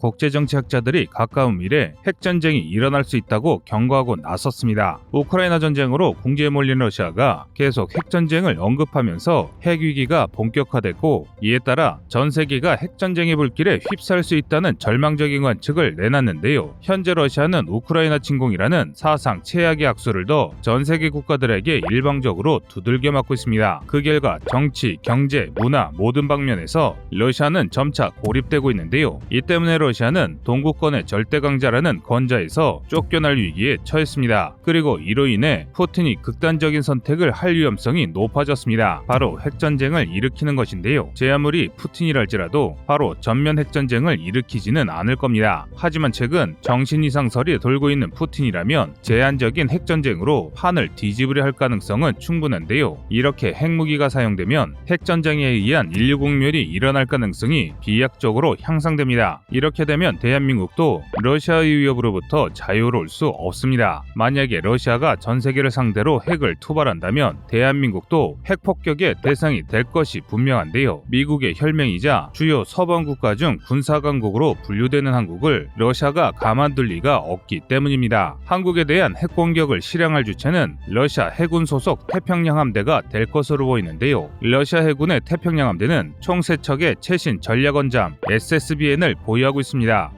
국제정치학자들이 가까운 미래 핵전쟁이 일어날 수 있다고 경고하고 나섰습니다. 우크라이나 전쟁으로 궁지에 몰린 러시아가 계속 핵전쟁을 언급하면서 핵위기가 본격화됐고 이에 따라 전 세계가 핵전쟁의 불길에 휩싸일 수 있다는 절망적인 관측을 내놨는데요. 현재 러시아는 우크라이나 침공이라는 사상 최악의 악수를 더 전 세계 국가들에게 일방적으로 두들겨 맞고 있습니다. 그 결과 정치, 경제, 문화 모든 방면에서 러시아는 점차 고립되고 있는데요. 이 때문에 러 시아는 동구권의 절대 강자라는 권자에서 쫓겨날 위기에 처했습니다. 그리고 이로 인해 푸틴이 극단적인 선택을 할 위험성이 높아졌습니다. 바로 핵전쟁을 일으키는 것인데요. 제 아무리 푸틴이랄지라도 바로 전면 핵전쟁을 일으키지는 않을 겁니다. 하지만 최근 정신 이상설이 돌고 있는 푸틴이라면 제한적인 핵전쟁으로 판을 뒤집으려 할 가능성은 충분한데요. 이렇게 핵무기가 사용되면 핵전쟁에 의한 인류 공멸이 일어날 가능성이 비약적으로 향상됩니다. 이렇게 되면 대한민국도 러시아의 위협으로부터 자유로울 수 없습니다. 만약에 러시아가 전 세계를 상대로 핵을 투발한다면 대한민국도 핵 폭격의 대상이 될 것이 분명한데요. 미국의 혈맹이자 주요 서방 국가 중 군사 강국으로 분류되는 한국을 러시아가 가만둘 리가 없기 때문입니다. 한국에 대한 핵 공격을 실행할 주체는 러시아 해군 소속 태평양 함대가 될 것으로 보이는데요. 러시아 해군의 태평양 함대는 총 3척의 최신 전략원잠 SSBN을 보유하고 있습니다.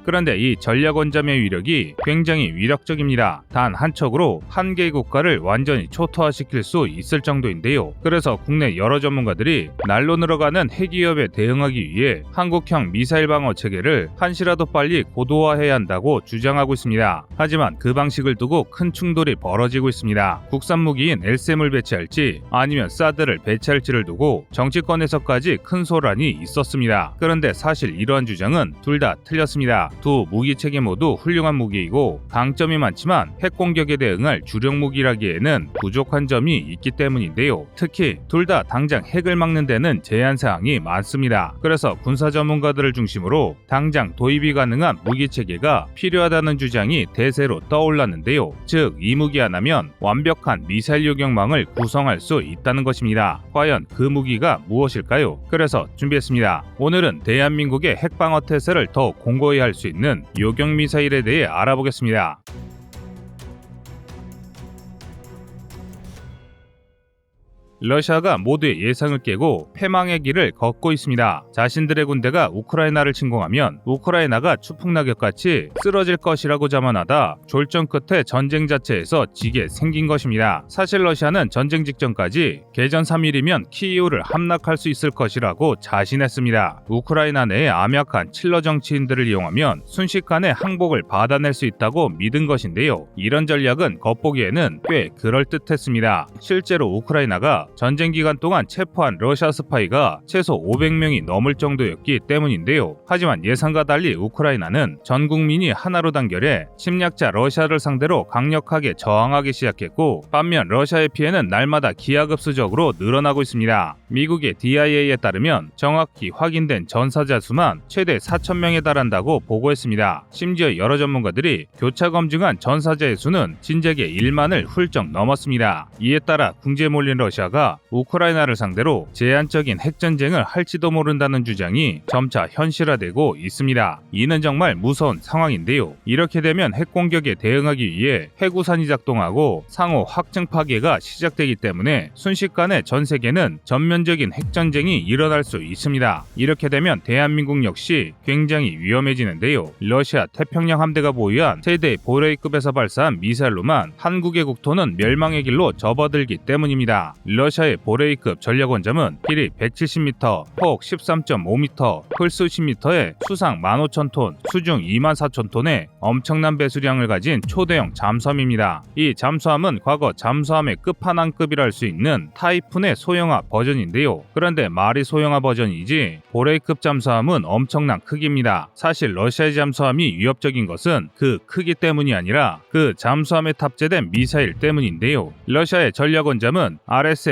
그런데 이 전략원잠의 위력이 굉장히 위력적입니다. 단 한 척으로 한 개의 국가를 완전히 초토화시킬 수 있을 정도인데요. 그래서 국내 여러 전문가들이 날로 늘어가는 핵 위협에 대응하기 위해 한국형 미사일 방어 체계를 한시라도 빨리 고도화해야 한다고 주장하고 있습니다. 하지만 그 방식을 두고 큰 충돌이 벌어지고 있습니다. 국산 무기인 LSM을 배치할지 아니면 사드를 배치할지를 두고 정치권에서까지 큰 소란이 있었습니다. 그런데 사실 이러한 주장은 둘 다 틀 렸습니다. 두 무기 체계 모두 훌륭한 무기이고 강점이 많지만 핵 공격에 대응할 주력 무기라기에는 부족한 점이 있기 때문인데요. 특히 둘 다 당장 핵을 막는 데는 제한 사항이 많습니다. 그래서 군사 전문가들을 중심으로 당장 도입이 가능한 무기 체계가 필요하다는 주장이 대세로 떠올랐는데요. 즉, 이 무기 하나면 완벽한 미사일 요격망을 구성할 수 있다는 것입니다. 과연 그 무기가 무엇일까요? 그래서 준비했습니다. 오늘은 대한민국의 핵방어 태세를 더 공고히 할 수 있는 요격 미사일에 대해 알아보겠습니다. 러시아가 모두의 예상을 깨고 패망의 길을 걷고 있습니다. 자신들의 군대가 우크라이나를 침공하면 우크라이나가 추풍낙엽 같이 쓰러질 것이라고 자만하다 졸전 끝에 전쟁 자체에서 지게 생긴 것입니다. 사실 러시아는 전쟁 직전까지 개전 3일이면 키이우를 함락할 수 있을 것이라고 자신했습니다. 우크라이나 내에 암약한 칠러 정치인들을 이용하면 순식간에 항복을 받아낼 수 있다고 믿은 것인데요. 이런 전략은 겉보기에는 꽤 그럴듯했습니다. 실제로 우크라이나가 전쟁 기간 동안 체포한 러시아 스파이가 최소 500명이 넘을 정도였기 때문인데요. 하지만 예상과 달리 우크라이나는 전 국민이 하나로 단결해 침략자 러시아를 상대로 강력하게 저항하기 시작했고 반면 러시아의 피해는 날마다 기하급수적으로 늘어나고 있습니다. 미국의 DIA에 따르면 정확히 확인된 전사자 수만 최대 4,000명에 달한다고 보고했습니다. 심지어 여러 전문가들이 교차 검증한 전사자의 수는 진작에 1만을 훌쩍 넘었습니다. 이에 따라 궁지에 몰린 러시아가 우크라이나를 상대로 제한적인 핵전쟁을 할지도 모른다는 주장이 점차 현실화되고 있습니다. 이는 정말 무서운 상황인데요. 이렇게 되면 핵공격에 대응하기 위해 해구산이 작동하고 상호 확증 파괴가 시작되기 때문에 순식간에 전 세계는 전면적인 핵전쟁이 일어날 수 있습니다. 이렇게 되면 대한민국 역시 굉장히 위험해지는데요. 러시아 태평양 함대가 보유한 세대 보레이급에서 발사한 미사일로만 한국의 국토는 멸망의 길로 접어들기 때문입니다. 러시아 의 보레이급 전략원잠은 길이 170m, 폭 13.5m, 홀수 10m에 수상 15,000톤, 수중 24,000톤의 엄청난 배수량을 가진 초대형 잠수함입니다. 이 잠수함은 과거 잠수함의 끝판왕급이라 할 수 있는 타이푼의 소형화 버전인데요. 그런데 말이 소형화 버전이지 보레이급 잠수함은 엄청난 크기입니다. 사실 러시아의 잠수함이 위협적인 것은 그 크기 때문이 아니라 그 잠수함에 탑재된 미사일 때문인데요. 러시아의 전략원잠은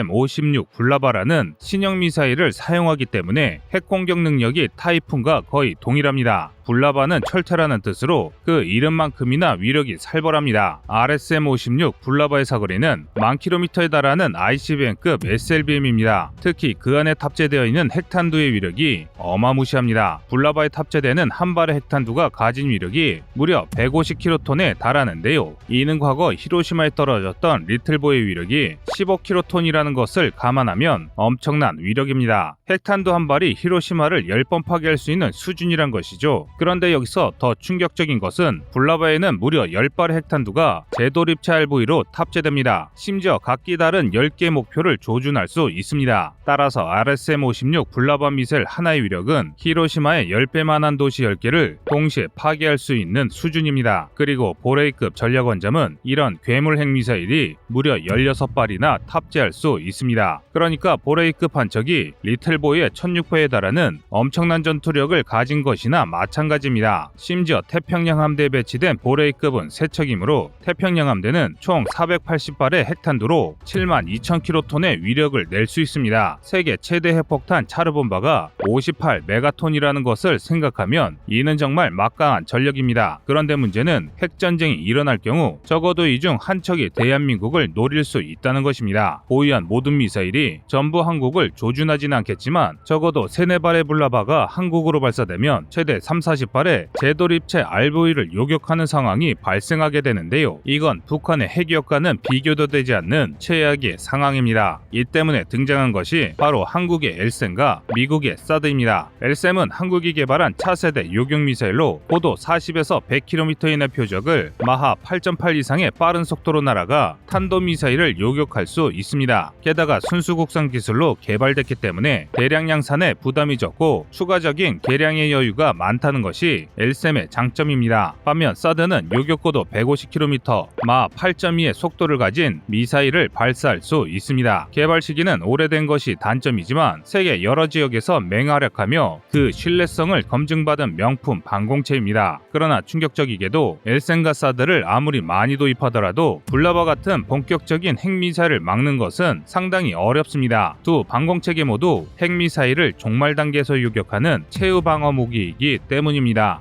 RSM-56 블라바라는 신형 미사일을 사용하기 때문에 핵 공격 능력이 타이푼과 거의 동일합니다. 불나바는 철퇴라는 뜻으로 그 이름만큼이나 위력이 살벌합니다. RSM-56 불나바의 사거리는 만 킬로미터에 달하는 ICBM급 SLBM입니다. 특히 그 안에 탑재되어 있는 핵탄두의 위력이 어마무시합니다. 불나바에 탑재되는 한 발의 핵탄두가 가진 위력이 무려 150킬로톤에 달하는데요. 이는 과거 히로시마에 떨어졌던 리틀보의 위력이 15킬로톤이라는 것을 감안하면 엄청난 위력입니다. 핵탄두 한 발이 히로시마를 10번 파괴할 수 있는 수준이란 것이죠. 그런데 여기서 더 충격적인 것은 불나바에는 무려 10발의 핵탄두가 제도립체 RV로 탑재됩니다. 심지어 각기 다른 10개 목표를 조준할 수 있습니다. 따라서 RSM-56 불나바 미사일 하나의 위력은 히로시마의 10배만한 도시 10개를 동시에 파괴할 수 있는 수준입니다. 그리고 보레이급 전략원잠은 이런 괴물 핵 미사일이 무려 16발이나 탑재할 수 있습니다. 그러니까 보레이급 한 척이 리틀보이의 1600에 달하는 엄청난 전투력을 가진 것이나 마찬가지입니다. 마찬가지입니다. 심지어 태평양 함대에 배치된 보레이급은 세척이므로 태평양 함대는 총 480발의 핵탄두로 7만 2천 킬로톤의 위력을 낼 수 있습니다. 세계 최대 핵폭탄 차르본바가 58 메가톤이라는 것을 생각하면 이는 정말 막강한 전력입니다. 그런데 문제는 핵전쟁이 일어날 경우 적어도 이 중 한 척이 대한민국을 노릴 수 있다는 것입니다. 보유한 모든 미사일이 전부 한국을 조준하지는 않겠지만 적어도 세네 발의 불나바가 한국으로 발사되면 최대 3, 4 F-48의 재돌입체 RV를 요격하는 상황이 발생하게 되는데요. 이건 북한의 핵이역과는 비교도 되지 않는 최악의 상황입니다. 이 때문에 등장한 것이 바로 한국의 엘센과 미국의 사드입니다. 엘센은 한국이 개발한 차세대 요격 미사일로 고도 40에서 100km 이내 표적을 마하 8.8 이상의 빠른 속도로 날아가 탄도 미사일을 요격할 수 있습니다. 게다가 순수국산 기술로 개발됐기 때문에 대량 양산에 부담이 적고 추가적인 개량의 여유가 많다는 것이 엘셈의 장점입니다. 반면 사드는 요격고도 150km, 마 8.2의 속도를 가진 미사일을 발사할 수 있습니다. 개발 시기는 오래된 것이 단점이지만 세계 여러 지역에서 맹활약하며 그 신뢰성을 검증받은 명품 방공체입니다. 그러나 충격적이게도 엘센과 사드를 아무리 많이 도입하더라도 불나바 같은 본격적인 핵미사일을 막는 것은 상당히 어렵습니다. 두 방공체계 모두 핵미사일을 종말 단계에서 요격하는 최후 방어 무기이기 때문입니다.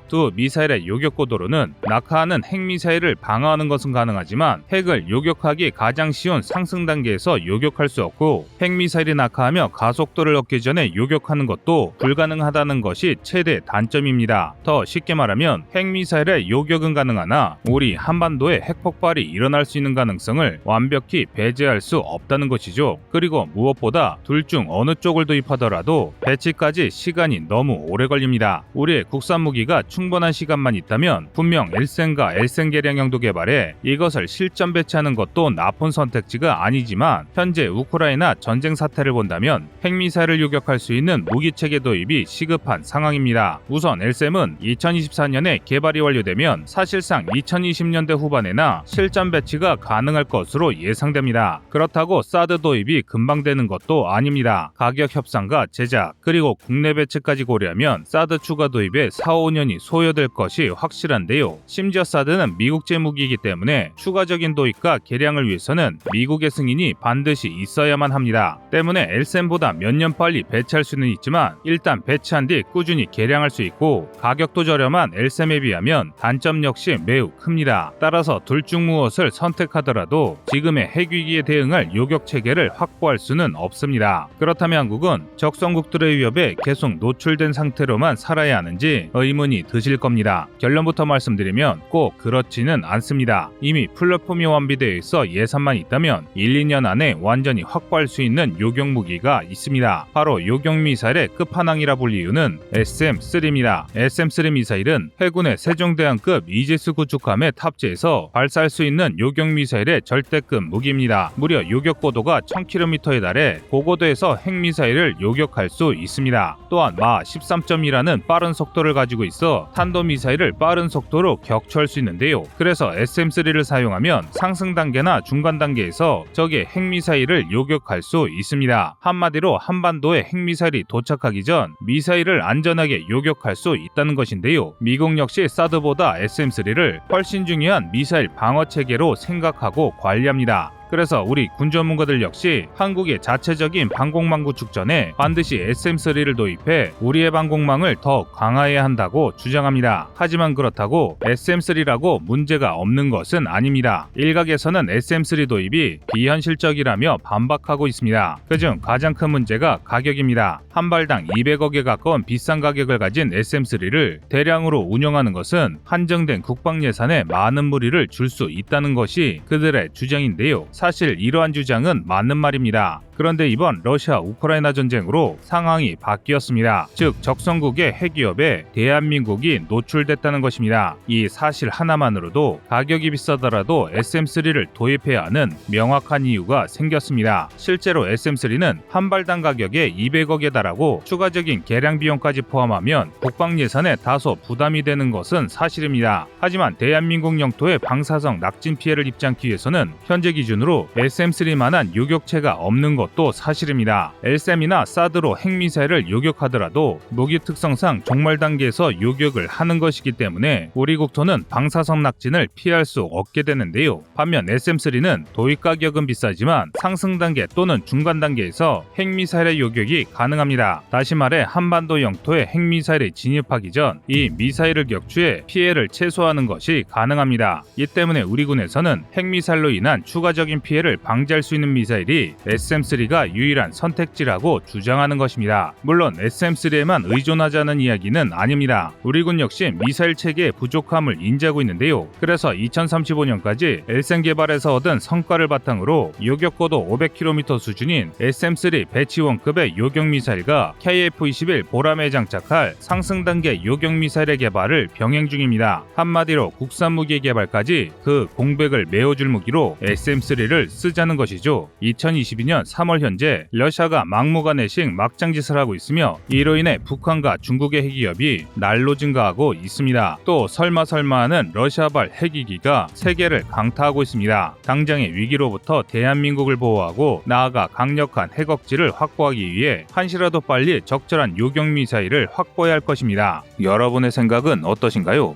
두 미사일의 요격 고도로는 낙하하는 핵미사일을 방어하는 것은 가능하지만 핵을 요격하기 가장 쉬운 상승 단계에서 요격할 수 없고 핵미사일이 낙하하며 가속도를 얻기 전에 요격하는 것도 불가능하다는 것이 최대 단점입니다. 더 쉽게 말하면 핵미사일의 요격은 가능하나 우리 한반도에 핵폭발이 일어날 수 있는 가능성을 완벽히 배제할 수 없다는 것이죠. 그리고 무엇보다 둘 중 어느 쪽을 도입하더라도 배치까지 시간이 너무 오래 걸립니다. 우리의 국산 무기가 충분한 시간만 있다면 분명 엘센과 엘센 개량형도 개발해 이것을 실전 배치하는 것도 나쁜 선택지가 아니지만 현재 우크라이나 전쟁 사태를 본다면 핵미사일을 요격할 수 있는 무기 체계 도입이 시급한 상황입니다. 우선 엘셈은 2024년에 개발이 완료되면 사실상 2020년대 후반에나 실전 배치가 가능할 것으로 예상됩니다. 그렇다고 사드 도입이 금방 되는 것도 아닙니다. 가격 협상과 제작 그리고 국내 배치까지 고려하면 사드 추가 도입에 4, 5년이 소요될 것이 확실한데요. 심지어 사드는 미국제 무기이기 때문에 추가적인 도입과 개량을 위해서는 미국의 승인이 반드시 있어야만 합니다. 때문에 엘센보다 몇 년 빨리 배치할 수는 있지만 일단 배치한 뒤 꾸준히 개량할 수 있고 가격도 저렴한 엘셈에 비하면 단점 역시 매우 큽니다. 따라서 둘 중 무엇을 선택하더라도 지금의 핵위기에 대응할 요격 체계를 확보할 수는 없습니다. 그렇다면 한국은 적성국들의 위협에 계속 노출된 상태로만 살아야 하는지 의문이 드실 겁니다. 결론부터 말씀드리면 꼭 그렇지는 않습니다. 이미 플랫폼이 완비되어 있어 예산만 있다면 1, 2년 안에 완전히 확보할 수 있는 요격 무기가 있습니다. 바로 요격 미사일의 끝판왕이라 불 이유는 SM-3입니다. SM-3 미사일은 해군의 세종대왕급 이지스 구축함에 탑재해서 발사할 수 있는 요격 미사일의 절대급 무기입니다. 무려 요격 고도가 1000km에 달해 고고도에서 핵미사일을 요격할 수 있습니다. 또한 마 13.2라는 빠른 속도를 가지고 있어 탄도미사일을 빠른 속도로 격추할 수 있는데요. 그래서 SM3를 사용하면 상승 단계나 중간 단계에서 적의 핵미사일을 요격할 수 있습니다. 한마디로 한반도에 핵미사일이 도착하기 전 미사일을 안전하게 요격할 수 있다는 것인데요. 미국 역시 사드보다 SM3를 훨씬 중요한 미사일 방어 체계로 생각하고 관리합니다. 그래서 우리 군 전문가들 역시 한국의 자체적인 방공망 구축 전에 반드시 SM3를 도입해 우리의 방공망을 더욱 강화해야 한다고 주장합니다. 하지만 그렇다고 SM3라고 문제가 없는 것은 아닙니다. 일각에서는 SM3 도입이 비현실적이라며 반박하고 있습니다. 그중 가장 큰 문제가 가격입니다. 한 발당 200억에 가까운 비싼 가격을 가진 SM3를 대량으로 운영하는 것은 한정된 국방 예산에 많은 무리를 줄 수 있다는 것이 그들의 주장인데요. 사실 이러한 주장은 맞는 말입니다. 그런데 이번 러시아 우크라이나 전쟁으로 상황이 바뀌었습니다. 즉 적성국의 핵위협에 대한민국이 노출됐다는 것입니다. 이 사실 하나만으로도 가격이 비싸더라도 SM3를 도입해야 하는 명확한 이유가 생겼습니다. 실제로 SM3는 한 발당 가격에 200억에 달하고 추가적인 개량 비용까지 포함하면 국방 예산에 다소 부담이 되는 것은 사실입니다. 하지만 대한민국 영토에 방사성 낙진 피해를 입지 않기 위해서는 현재 기준으로 SM3만한 요격체가 없는 것도 사실입니다. LSM이나 사드로 핵미사일을 요격하더라도 무기 특성상 종말 단계에서 요격을 하는 것이기 때문에 우리 국토는 방사성 낙진을 피할 수 없게 되는데요. 반면 SM3는 도입 가격은 비싸지만 상승 단계 또는 중간 단계에서 핵미사일의 요격이 가능합니다. 다시 말해 한반도 영토에 핵미사일이 진입하기 전 이 미사일을 격추해 피해를 최소화하는 것이 가능합니다. 이 때문에 우리 군에서는 핵미사일로 인한 추가적인 피해를 방지할 수 있는 미사일이 SM3 가 유일한 선택지라고 주장하는 것입니다. 물론 SM3에만 의존하자는 이야기는 아닙니다. 우리 군 역시 미사일 체계의 부족함을 인지하고 있는데요. 그래서 2035년까지 엘센 개발에서 얻은 성과를 바탕으로 요격 고도 500km 수준인 SM3 배치원급의 요격 미사일과 KF-21 보람에 장착할 상승 단계 요격 미사일의 개발을 병행 중입니다. 한마디로 국산 무기 개발까지 그 공백을 메워줄 무기로 SM3를 쓰자는 것이죠. 2022년 3월 현재 러시아가 막무가내식 막장짓을 하고 있으며 이로 인해 북한과 중국의 핵위협이 날로 증가하고 있습니다. 또 설마 설마하는 러시아발 핵위기가 세계를 강타하고 있습니다. 당장의 위기로부터 대한민국을 보호하고 나아가 강력한 핵 억지를 확보하기 위해 한시라도 빨리 적절한 요격 미사일을 확보해야 할 것입니다. 여러분의 생각은 어떠신가요?